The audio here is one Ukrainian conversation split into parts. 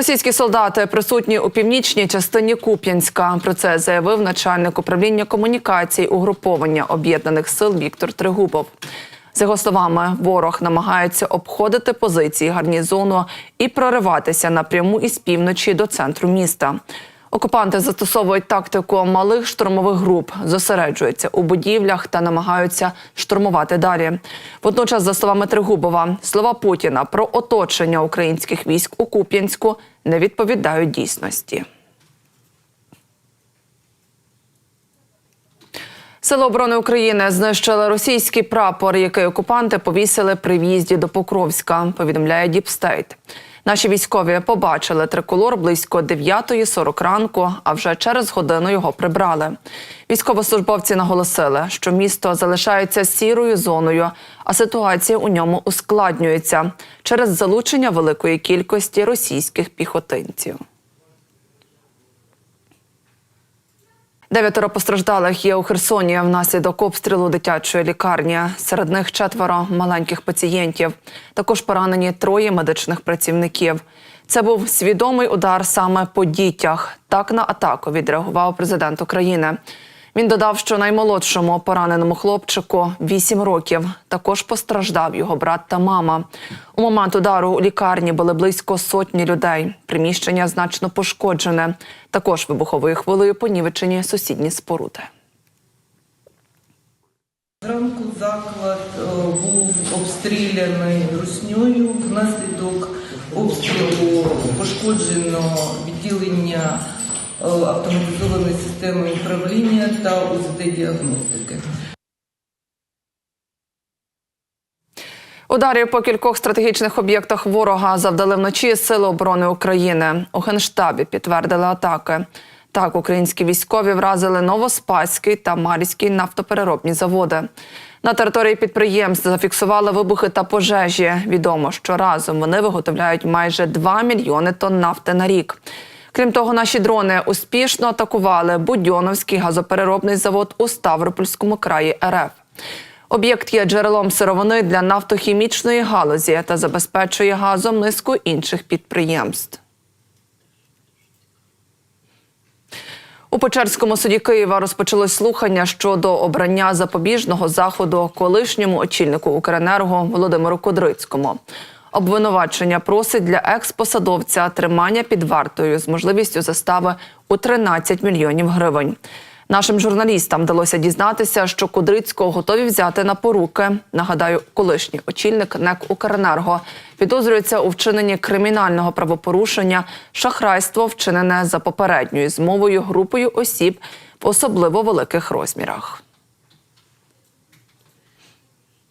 Російські солдати присутні у північній частині Куп'янська. Про це заявив начальник управління комунікацій угруповання об'єднаних сил Віктор Тригубов. За його словами, ворог намагається обходити позиції гарнізону і прориватися напряму із півночі до центру міста. Окупанти застосовують тактику малих штурмових груп, зосереджуються у будівлях та намагаються штурмувати далі. Водночас, за словами Тригубова, слова Путіна про оточення українських військ у Куп'янську не відповідають дійсності. Сили оборони України знищили російський прапор, який окупанти повісили при в'їзді до Покровська. Повідомляє Діпстейт. Наші військові побачили триколор близько 9.40 ранку, а вже через годину його прибрали. Військовослужбовці наголосили, що місто залишається сірою зоною, а ситуація у ньому ускладнюється через залучення великої кількості російських піхотинців. Дев'ятеро постраждалих є у Херсоні внаслідок обстрілу дитячої лікарні. Серед них четверо маленьких пацієнтів. Також поранені троє медичних працівників. Це був свідомий удар саме по дітях. Так на атаку відреагував президент України. Він додав, що наймолодшому пораненому хлопчику 8 років. Також постраждав його брат та мама. У момент удару у лікарні були близько сотні людей. Приміщення значно пошкоджене. Також вибуховою хвилею понівечені сусідні споруди. Зранку заклад е, був обстріляний руснею. Внаслідок обстрілу пошкоджено відділення автоматизованої системи управління та УЗД-діагностики. Ударів по кількох стратегічних об'єктах ворога завдали вночі Сили оборони України. У Генштабі підтвердили атаки. Так, українські військові вразили Новоспаський та Мар'їнський нафтопереробні заводи. На території підприємств зафіксували вибухи та пожежі. Відомо, що разом вони виготовляють майже 2 мільйони тонн нафти на рік. Крім того, наші дрони успішно атакували Будьоновський газопереробний завод у Ставропольському краї РФ. Об'єкт є джерелом сировини для нафтохімічної галузі та забезпечує газом низку інших підприємств. У Печерському суді Києва розпочалось слухання щодо обрання запобіжного заходу колишньому очільнику Укренерго Володимиру Кудрицькому. Обвинувачення просить для експосадовця тримання під вартою з можливістю застави у 13 мільйонів гривень. Нашим журналістам вдалося дізнатися, що Кудрицького готові взяти на поруки. Нагадаю, колишній очільник НЕК «Укренерго» підозрюється у вчиненні кримінального правопорушення, шахрайство, вчинене за попередньою змовою групою осіб в особливо великих розмірах.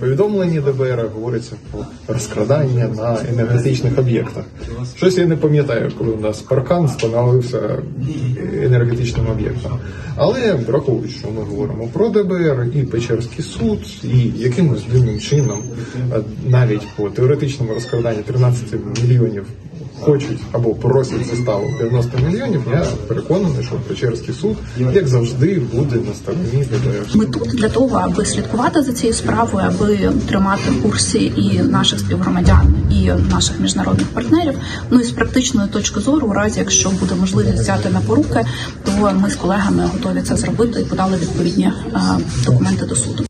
Повідомленні ДБР говориться про розкрадання на енергетичних об'єктах. Щось я не пам'ятаю, коли у нас паркан становився енергетичним об'єктом. Але враховуючи, що ми говоримо про ДБР і Печерський суд, і якимось дивним чином, навіть по теоретичному розкраданні 13 мільйонів хочуть або просять заставу 90 мільйонів, я переконаний, що Печерський суд, як завжди, буде на стороні. Ми тут для того, аби слідкувати за цією справою, аби тримати в курсі і наших співгромадян, і наших міжнародних партнерів. Ну і з практичної точки зору, у разі якщо буде можливість взяти на поруки, то ми з колегами готові це зробити і подали відповідні е, документи до суду.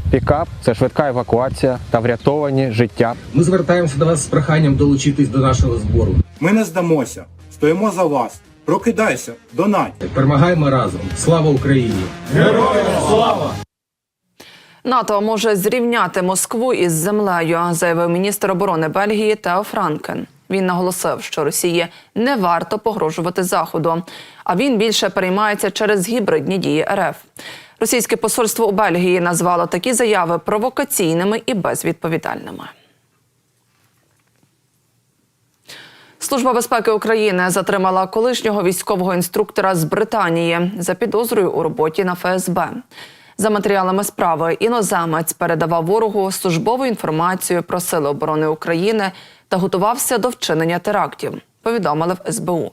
Пікап це швидка евакуація та врятовані життя. Ми звертаємося до вас з проханням долучитись до нашого збору. Ми не здамося. Стоїмо за вас. Прокидайся, донать. Перемагаємо разом. Слава Україні! Героям слава! НАТО може зрівняти Москву із землею, заявив міністр оборони Бельгії Тео Франкен. Він наголосив, що Росії не варто погрожувати Заходу, а він більше переймається через гібридні дії РФ. Російське посольство у Бельгії назвало такі заяви провокаційними і безвідповідальними. Служба безпеки України затримала колишнього військового інструктора з Британії за підозрою у роботі на ФСБ. За матеріалами справи іноземець передавав ворогу службову інформацію про сили оборони України та готувався до вчинення терактів. Повідомили в СБУ.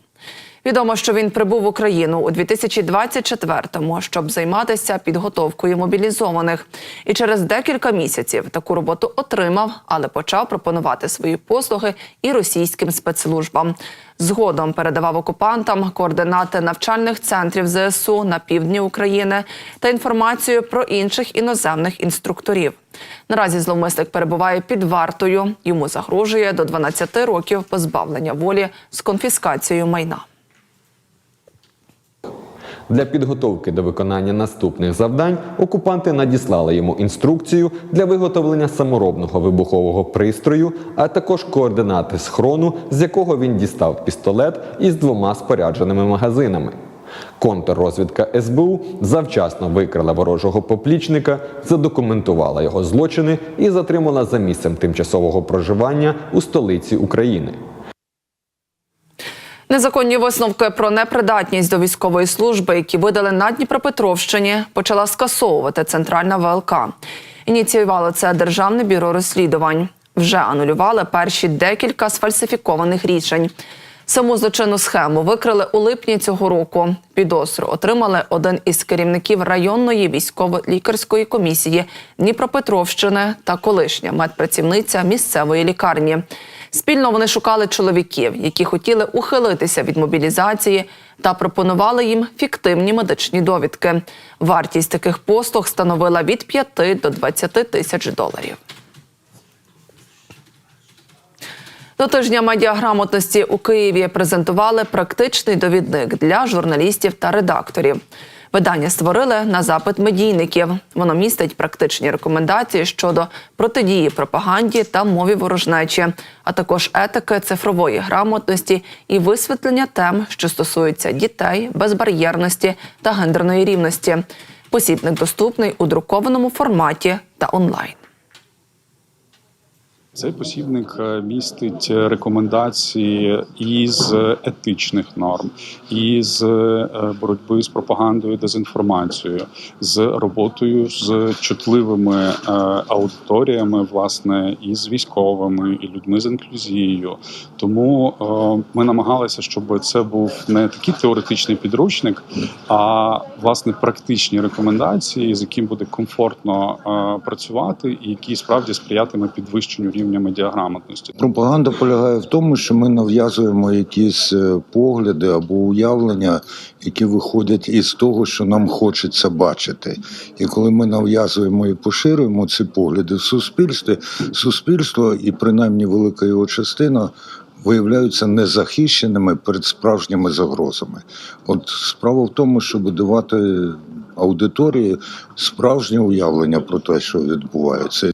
Відомо, що він прибув в Україну у 2024-му, щоб займатися підготовкою мобілізованих. І через декілька місяців таку роботу отримав, але почав пропонувати свої послуги і російським спецслужбам. Згодом передавав окупантам координати навчальних центрів ЗСУ на півдні України та інформацію про інших іноземних інструкторів. Наразі зловмисник перебуває під вартою. Йому загрожує до 12 років позбавлення волі з конфіскацією майна. Для підготовки до виконання наступних завдань окупанти надіслали йому інструкцію для виготовлення саморобного вибухового пристрою, а також координати схрону, з якого він дістав пістолет із двома спорядженими магазинами. Контррозвідка СБУ завчасно викрила ворожого поплічника, задокументувала його злочини і затримала за місцем тимчасового проживання у столиці України. Незаконні висновки про непридатність до військової служби, які видали на Дніпропетровщині, почала скасовувати центральна ВЛК. Ініціювало це Державне бюро розслідувань. Вже анулювали перші декілька сфальсифікованих рішень. Саму злочинну схему викрили у липні цього року. Підозру отримали один із керівників районної військово-лікарської комісії Дніпропетровщини та колишня медпрацівниця місцевої лікарні. Спільно вони шукали чоловіків, які хотіли ухилитися від мобілізації та пропонували їм фіктивні медичні довідки. Вартість таких послуг становила від 5 до 20 тисяч доларів. До тижня медіаграмотності у Києві презентували практичний довідник для журналістів та редакторів. Видання створили на запит медійників. Воно містить практичні рекомендації щодо протидії пропаганді та мові ворожнечі, а також етики цифрової грамотності і висвітлення тем, що стосуються дітей, безбар'єрності та гендерної рівності. Посібник доступний у друкованому форматі та онлайн. Цей посібник е, містить рекомендації із етичних норм, із е, боротьби з пропагандою, дезінформацією, з роботою з чутливими е, аудиторіями, власне, і з військовими, і людьми з інклюзією. Тому е, ми намагалися, щоб це був не такий теоретичний підручник, а власне практичні рекомендації, з яким буде комфортно е, працювати, і які справді сприятиме підвищенню рівня медіаграмотності. Пропаганда полягає в тому, що ми нав'язуємо якісь е, погляди або уявлення, які виходять із того, що нам хочеться бачити. І коли ми нав'язуємо і поширюємо ці погляди в суспільстві, суспільство і принаймні велика його частина. Виявляються незахищеними перед справжніми загрозами. От справа в тому, щоб давати аудиторії справжнє уявлення про те, що відбувається.